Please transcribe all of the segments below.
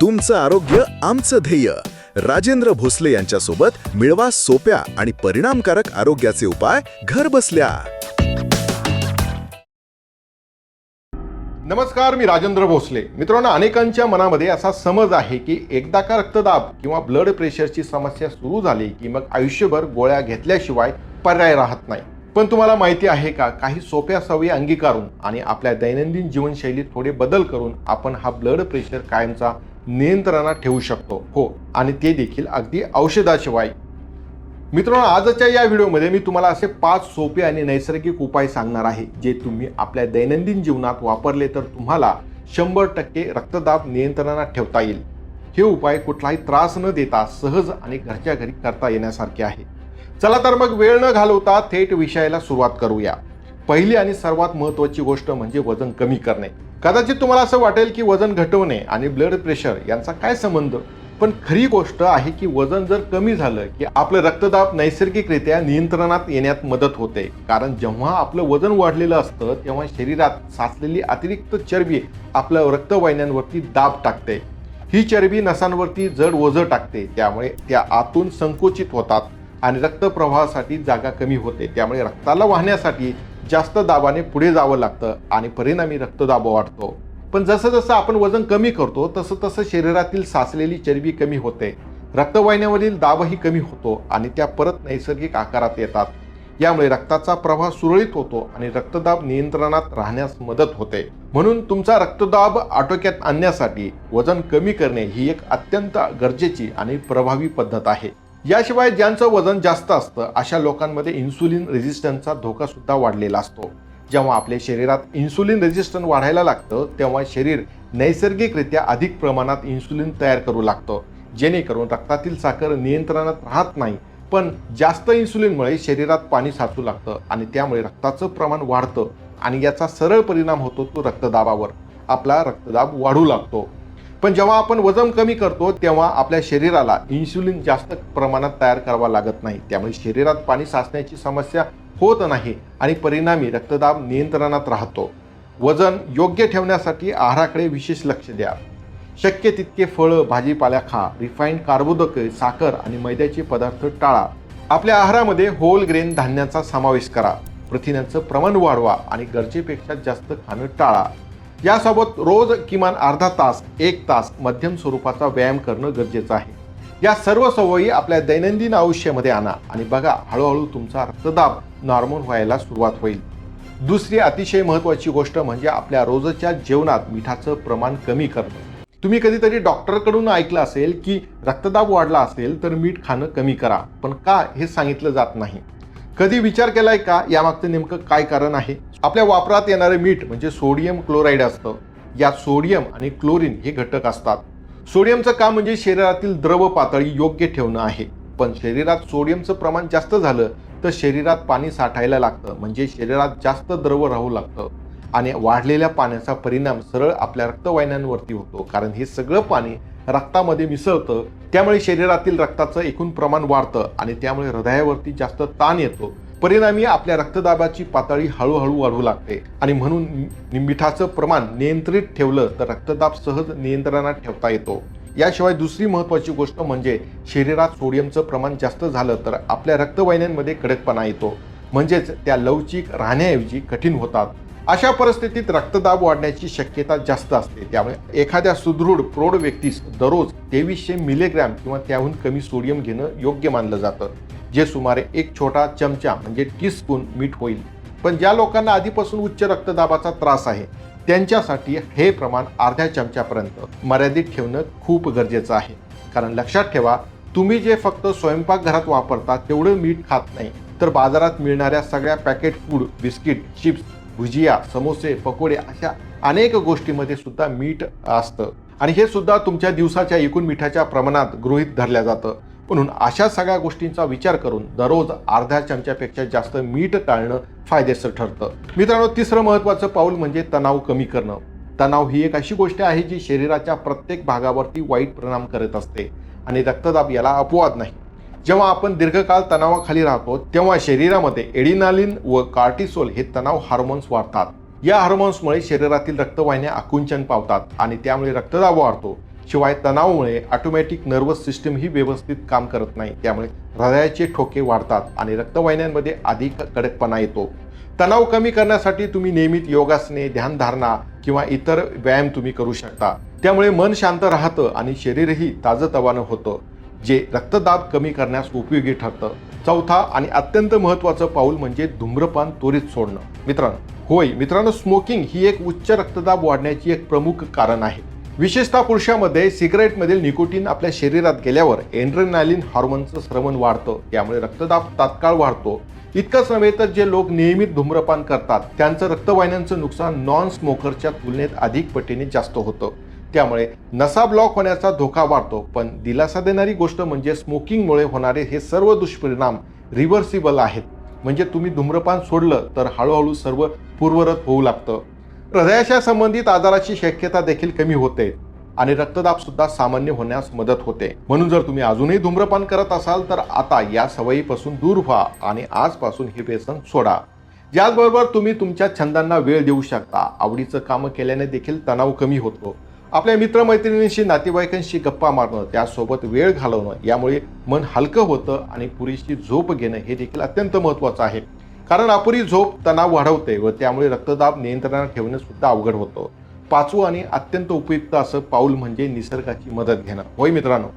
तुमचं आरोग्य आमचं ध्येय. राजेंद्र भोसले यांच्यासोबत मिळवा सोप्या आणि परिणामकारक आरोग्याचे उपाय घर बसल्या. नमस्कार मी राजेंद्र भोसले. मित्रांनो अनेकांच्या मनामध्ये असा समज आहे की एकदा का रक्तदाब किंवा ब्लड प्रेशरची समस्या सुरू झाली की मग आयुष्यभर गोळ्या घेतल्याशिवाय पर्याय राहत नाही. पण तुम्हाला माहिती आहे का काही सोप्या सवयी अंगीकारून आणि आपल्या दैनंदिन जीवनशैलीत थोडे बदल करून आपण हा ब्लड प्रेशर कायमचा नियंत्रणात ठेवू शकतो. हो आणि ते देखील अगदी औषधाशिवाय. मित्रांनो आजच्या या व्हिडिओमध्ये मी तुम्हाला असे पाच सोपे आणि नैसर्गिक उपाय सांगणार आहे जे तुम्ही आपल्या दैनंदिन जीवनात वापरले तर तुम्हाला शंभर टक्के रक्तदाब नियंत्रणात ठेवता येईल. हे उपाय कुठलाही त्रास न देता सहज आणि घरच्या घरी करता येण्यासारखे आहे. चला तर मग वेळ न घालवता थेट विषयाला सुरुवात करूया. पहिली आणि सर्वात महत्त्वाची गोष्ट म्हणजे वजन कमी करणे. कदाचित तुम्हाला असं वाटेल की वजन घटवणे आणि ब्लड प्रेशर यांचा काय संबंध? पण खरी गोष्ट आहे की वजन जर कमी झालं की आपलं रक्तदाब नैसर्गिकरित्या नियंत्रणात येण्यात मदत होते. कारण जेव्हा आपलं वजन वाढलेलं असतं तेव्हा शरीरात साचलेली अतिरिक्त चरबी आपल्या रक्तवाहिन्यांवरती दाब टाकते. ही चरबी नसांवरती जड ओझं टाकते त्यामुळे त्या आतून संकुचित होतात आणि रक्तप्रवाहासाठी जागा कमी होते. त्यामुळे रक्ताला वाहण्यासाठी जास्त दाबाने पुढे जावं लागतं आणि परिणामी रक्तदाब वाढतो. पण जसं जसं आपण वजन कमी करतो तसं तसं शरीरातील साचलेली चरबी कमी होते. रक्तवाहिन्यावरील दाबही कमी होतो आणि त्या परत नैसर्गिक आकारात येतात. यामुळे रक्ताचा प्रवाह सुरळीत होतो आणि रक्तदाब नियंत्रणात राहण्यास मदत होते. म्हणून तुमचा रक्तदाब आटोक्यात आणण्यासाठी वजन कमी करणे ही एक अत्यंत गरजेची आणि प्रभावी पद्धत आहे. याशिवाय ज्यांचं वजन जास्त असतं अशा लोकांमध्ये इन्सुलिन रेझिस्टन्सचा धोका सुद्धा वाढलेला असतो. जेव्हा आपल्या शरीरात इन्सुलिन रेझिस्टन्स वाढायला लागतं तेव्हा शरीर नैसर्गिकरित्या अधिक प्रमाणात इन्सुलिन तयार करू लागतं. जेणेकरून रक्तातील साखर नियंत्रणात राहत नाही पण जास्त इन्सुलिनमुळे शरीरात पाणी साचू लागतं आणि त्यामुळे रक्ताचं प्रमाण वाढतं आणि याचा सरळ परिणाम होतो तो रक्तदाबावर. आपला रक्तदाब वाढू लागतो. पण जेव्हा आपण वजन कमी करतो तेव्हा आपल्या शरीराला इन्सुलिन जास्त प्रमाणात तयार करावा लागत नाही. त्यामुळे शरीरात पाणी साचण्याची समस्या होत नाही आणि परिणामी रक्तदाब नियंत्रणात राहतो. वजन योग्य ठेवण्यासाठी आहाराकडे विशेष लक्ष द्या. शक्य तितके फळं भाजीपाल्या खा. रिफाईंड कार्बोदके साखर आणि मैद्याचे पदार्थ टाळा. आपल्या आहारामध्ये होल ग्रेन धान्याचा समावेश करा. प्रथिनांचं प्रमाण वाढवा आणि गरजेपेक्षा जास्त खाणं टाळा. यासोबत रोज किमान अर्धा तास एक तास मध्यम स्वरूपाचा व्यायाम करणं गरजेचं आहे. या सर्व सवयी आपल्या दैनंदिन आयुष्यामध्ये आणा आणि बघा हळूहळू तुमचा रक्तदाब नॉर्मल व्हायला सुरुवात होईल. दुसरी अतिशय महत्त्वाची गोष्ट म्हणजे आपल्या रोजच्या जेवणात मिठाचं प्रमाण कमी करणं. तुम्ही कधीतरी डॉक्टरकडून ऐकलं असेल की रक्तदाब वाढला असेल तर मीठ खाणं कमी करा पण का हे सांगितलं जात नाही? कधी विचार केलाय का? यामागचं नेमकं काय कारण आहे? आपल्या वापरात येणारे मीठ म्हणजे सोडियम क्लोराईड असतं. यात सोडियम आणि क्लोरीन हे घटक असतात. सोडियमचं काम म्हणजे शरीरातील द्रव पातळी योग्य ठेवणं आहे. पण शरीरात सोडियमचं प्रमाण जास्त झालं तर शरीरात पाणी साठायला लागतं. म्हणजे शरीरात जास्त द्रव राहू लागतं. आणि वाढलेल्या पाण्याचा परिणाम सरळ आपल्या रक्तवाहिन्यांवरती होतो. कारण हे सगळं पाणी रक्तामध्ये मिसळतं. त्यामुळे शरीरातील रक्ताचं एकूण प्रमाण वाढतं आणि त्यामुळे हृदयावरती जास्त ताण येतो. परिणामी आपल्या रक्तदाबाची पातळी हळूहळू वाढू लागते. आणि म्हणून मिठाचं प्रमाण नियंत्रित ठेवलं तर रक्तदाब सहज नियंत्रणात ठेवता येतो. याशिवाय दुसरी महत्त्वाची गोष्ट म्हणजे शरीरात सोडियमचं प्रमाण जास्त झालं तर आपल्या रक्तवाहिन्यांमध्ये कडकपणा येतो. म्हणजेच त्या लवचिक राहण्याऐवजी कठीण होतात. अशा परिस्थितीत रक्तदाब वाढण्याची शक्यता जास्त असते. त्यामुळे एखाद्या सुदृढ प्रौढ व्यक्तीस दररोज तेवीसशे मिलीग्रॅम किंवा त्याहून कमी सोडियम घेणं योग्य मानलं जातं. जे सुमारे एक छोटा चमचा म्हणजे टीस्पून मीठ होईल. पण ज्या लोकांना आधीपासून उच्च रक्तदाबाचा त्रास आहे त्यांच्यासाठी हे प्रमाण अर्ध्या चमच्यापर्यंत मर्यादित ठेवणं खूप गरजेचं आहे. कारण लक्षात ठेवा तुम्ही जे फक्त स्वयंपाकघरात वापरता तेवढं मीठ खात नाही. तर बाजारात मिळणाऱ्या सगळ्या packet food biscuit chips bhujia समोसे पकोडे अशा अनेक गोष्टीमध्ये सुद्धा मीठ असतं. आणि हे सुद्धा तुमच्या दिवसाच्या एकूण मिठाच्या प्रमाणात गृहीत धरल्या जातं. म्हणून अशा सगळ्या गोष्टींचा विचार करून दररोज अर्ध्या चमच्यापेक्षा जास्त मीठ टाळणं फायदेशीर ठरतं. मित्रांनो तिसरं महत्त्वाचं पाऊल म्हणजे तणाव कमी करणं. तणाव ही एक अशी गोष्ट आहे जी शरीराच्या प्रत्येक भागावरती वाईट परिणाम करत असते आणि रक्तदाब याला अपवाद नाही. जेव्हा आपण दीर्घकाळ तणावाखाली राहतो तेव्हा शरीरामध्ये एडिनालिन व कार्टिसोल हे तणाव हार्मोन्स वाढतात. या हार्मोन्समुळे शरीरातील रक्तवाहिन्या आकुंचन पावतात आणि त्यामुळे रक्तदाब वाढतो. शिवाय तणावामुळे ऑटोमॅटिक नर्वस सिस्टीम ही व्यवस्थित काम करत नाही. त्यामुळे हृदयाचे ठोके वाढतात आणि रक्तवाहिन्यांमध्ये अधिक कडकपणा येतो. तणाव कमी करण्यासाठी तुम्ही नियमित योगासने ध्यानधारणा किंवा इतर व्यायाम तुम्ही करू शकता. त्यामुळे मन शांत राहतं आणि शरीरही ताजंतवानं होतं जे रक्तदाब कमी करण्यास उपयोगी ठरतं. चौथा आणि अत्यंत महत्त्वाचं पाऊल म्हणजे धूम्रपान त्वरित सोडणं. मित्रांनो होय मित्रांनो स्मोकिंग ही एक उच्च रक्तदाब वाढण्याची एक प्रमुख कारण आहे. विशेषतः पुरुषामध्ये सिगारेटमधील निकोटीन आपल्या शरीरात गेल्यावर एन्ड्रेनालिन हॉर्मोनचं स्रवण वाढतं त्यामुळे रक्तदाब तात्काळ वाढतो. इतकंच नव्हे तर जे लोक नियमित धूम्रपान करतात त्यांचं रक्तवाहिन्यांचं नुकसान नॉन स्मोकरच्या तुलनेत अधिक पटीने जास्त होतं. त्यामुळे नसा ब्लॉक होण्याचा धोका वाढतो पण दिलासा देणारी गोष्ट म्हणजे स्मोकिंगमुळे होणारे हे सर्व दुष्परिणाम रिव्हर्सिबल आहेत. म्हणजे तुम्ही धूम्रपान सोडलं तर हळूहळू सर्व पूर्वरत होऊ लागतं. हृदयाशा संबंधित आजाराची शक्यता देखील कमी होते आणि रक्तदाब सुद्धा सामान्य होण्यास मदत होते. म्हणून जर तुम्ही अजूनही धूम्रपान करत असाल तर आता या सवयीपासून दूर व्हा आणि आजपासून हे व्यसन सोडा. याचबरोबर तुम्ही तुमच्या छंदांना वेळ देऊ शकता. आवडीचं कामं केल्याने देखील तणाव कमी होतो. आपल्या मित्रमैत्रिणींशी नातेवाईकांशी गप्पा मारणं त्यासोबत वेळ घालवणं यामुळे मन हलकं होतं आणि पुरेशी झोप घेणं हे देखील अत्यंत महत्त्वाचं आहे. कारण अपुरी झोप तणाव वाढवते व त्यामुळे रक्तदाब नियंत्रणात ठेवणे सुद्धा अवघड होतं. पाचवं आणि अत्यंत उपयुक्त असं पाऊल म्हणजे निसर्गाची मदत घेणं. होय मित्रांनो?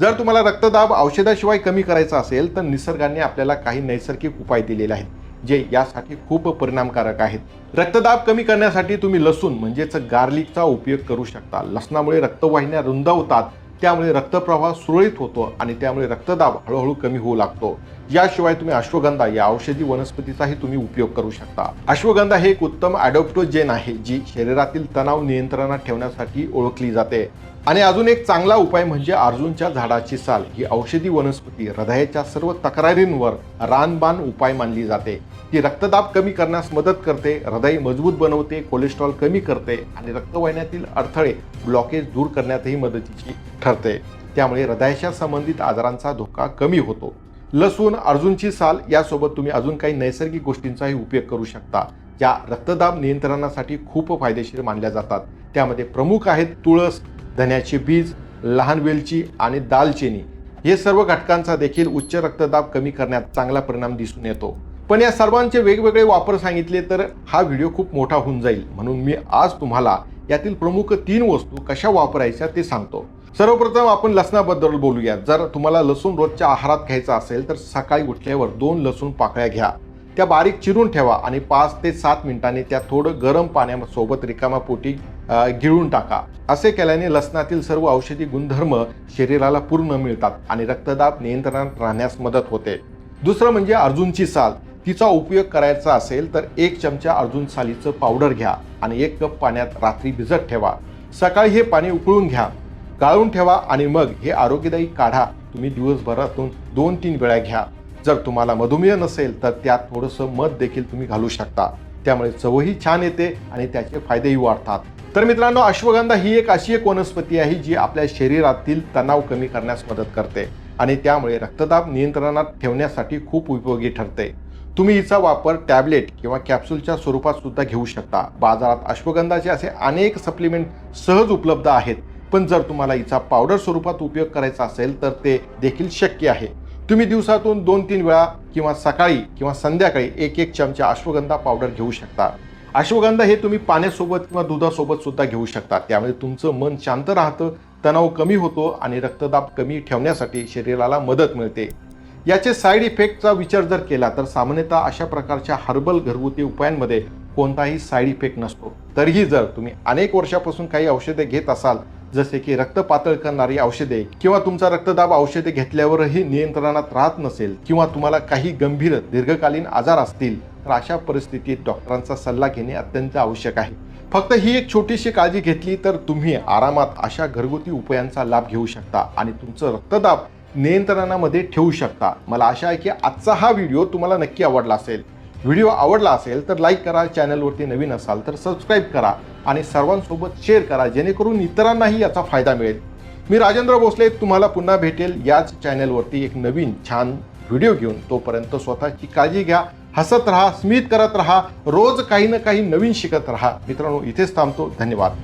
जर तुम्हाला रक्तदाब औषधाशिवाय कमी करायचा असेल तर निसर्गाने आपल्याला काही नैसर्गिक उपाय दिलेले आहेत जे यासाठी खूप परिणामकारक आहेत. रक्तदाब कमी करण्यासाठी तुम्ही लसूण म्हणजेच गार्लिकचा उपयोग करू शकता. लसणामुळे रक्तवाहिन्या रुंदावतात त्यामुळे रक्तप्रवाह सुरळीत होतो आणि त्यामुळे रक्तदाब हळूहळू कमी होऊ लागतो. याशिवाय तुम्ही अश्वगंधा या औषधी वनस्पतीचाही तुम्ही उपयोग करू शकता. अश्वगंधा हे एक उत्तम अॅडोप्टोजेन आहे जी शरीरातील तणाव नियंत्रणात ठेवण्यासाठी ओळखली जाते. आणि अजून एक चांगला उपाय म्हणजे अर्जुनच्या झाडाची साल ही औषधी वनस्पती हृदयाच्या सर्व तक्रारींवर रानबाण उपाय मानली जाते. ती रक्तदाब कमी करण्यास मदत करते हृदय मजबूत बनवते कोलेस्ट्रॉल कमी करते आणि रक्तवाहिन्यातील अडथळे ब्लॉकेज दूर करण्यातही मदतीची ठरते. त्यामुळे हृदयाच्या संबंधित आजारांचा धोका कमी होतो. लसूण अर्जुनची साल यासोबत तुम्ही अजून काही नैसर्गिक गोष्टींचाही उपयोग करू शकता ज्या रक्तदाब नियंत्रणासाठी खूप फायदेशीर मानल्या जातात. त्यामध्ये प्रमुख आहेत तुळस धन्याचे बीज लहान वेलची आणि दालचिनी हे सर्व घटकांचा देखील उच्च रक्तदाब कमी करण्यात चांगला परिणाम दिसून येतो. पण या सर्वांचे वेगवेगळे वापर सांगितले तर हा व्हिडिओ खूप मोठा होऊन जाईल. म्हणून मी आज तुम्हाला यातील प्रमुख तीन वस्तू कशा वापरायच्या ते सांगतो. सर्वप्रथम आपण लसणाबद्दल बोलूया जर तुम्हाला लसूण रोजच्या आहारात घ्यायचा असेल तर सकाळी उठल्यावर दोन लसूण पाकळ्या घ्या. त्या बारीक चिरून ठेवा आणि पाच ते सात मिनिटांनी त्या थोडं गरम पाण्यासोबत रिकामा पोटी गिळून टाका. असे केल्याने लसणातील सर्व औषधी गुणधर्म शरीराला पूर्ण मिळतात आणि रक्तदाब नियंत्रणात राहण्यास मदत होते. दुसरं म्हणजे अर्जुनची साल. तिचा उपयोग करायचा असेल तर एक चमचा अर्जुन सालीचं पावडर घ्या आणि एक कप पाण्यात रात्री भिजत ठेवा. सकाळी हे पाणी उकळून घ्या. गाळून ठेवा आणि मग हे आरोग्यदायी काढा. तुम्ही दिवसभरातून दोन तीन वेळा घ्या. जर तुम्हाला मधुमेह नसेल तर त्यात थोडंसं मध देखील तुम्ही घालू शकता. त्यामुळे चवही छान येते आणि त्याचे फायदेही वाढतात. तर मित्रांनो अश्वगंधा ही एक अशी एक वनस्पती आहे जी आपल्या शरीरातील तणाव कमी करण्यास मदत करते आणि त्यामुळे रक्तदाब नियंत्रणात ठेवण्यासाठी खूप उपयोगी ठरते. तुम्ही हिचा वापर टॅबलेट किंवा कॅप्सूलच्या स्वरूपात सुद्धा घेऊ शकता. बाजारात अश्वगंधाचे असे अनेक सप्लिमेंट सहज उपलब्ध आहेत. पण जर तुम्हाला हिचा पावडर स्वरूपात उपयोग करायचा असेल तर ते देखील शक्य आहे. तुम्ही दिवसातून दोन तीन वेळा किंवा सकाळी किंवा संध्याकाळी एक एक चमचा अश्वगंधा पावडर घेऊ शकता. अश्वगंधा हे तुम्ही पाण्यासोबत किंवा दुधासोबत सुद्धा घेऊ शकता. त्यामुळे तुमचं मन शांत राहतं तणाव कमी होतो आणि रक्तदाब कमी ठेवण्यासाठी शरीराला मदत मिळते. याचे साईड इफेक्टचा विचार जर केला तर सामान्यतः अशा प्रकारच्या हर्बल घरगुती उपायांमध्ये कोणताही साईड इफेक्ट नसतो. तरीही जर तुम्ही अनेक वर्षापासून काही औषधे घेत असाल जसे की रक्त पातळ करणारी औषधे किंवा तुमचा रक्तदाब औषधे घेतल्यावरही नियंत्रणात राहत नसेल किंवा तुम्हाला काही गंभीर दीर्घकालीन आजार असतील तर अशा परिस्थितीत डॉक्टरांचा सल्ला घेणे अत्यंत आवश्यक आहे. फक्त ही एक छोटीशी काळजी घेतली तर तुम्ही आरामात अशा घरगुती उपायांचा लाभ घेऊ शकता आणि तुमचं रक्तदाब नियंत्रणामध्ये ठेवू शकता. मला आशा आहे की आजचा हा व्हिडिओ तुम्हाला नक्की आवडला असेल. व्हिडिओ आवडला असेल तर लाईक करा चॅनलवरती नवीन असाल तर सबस्क्राईब करा आणि सर्वांसोबत शेअर करा जेणेकरून इतरांनाही याचा फायदा मिळेल. मी राजेंद्र भोसले तुम्हाला पुन्हा भेटेल याच चॅनलवरती एक नवीन छान व्हिडिओ घेऊन. तोपर्यंत स्वतःची काळजी घ्या. हसत राहा स्मित करत राहा रोज काही ना काही नवीन शिकत राहा. मित्रांनो इथेच थांबतो. धन्यवाद.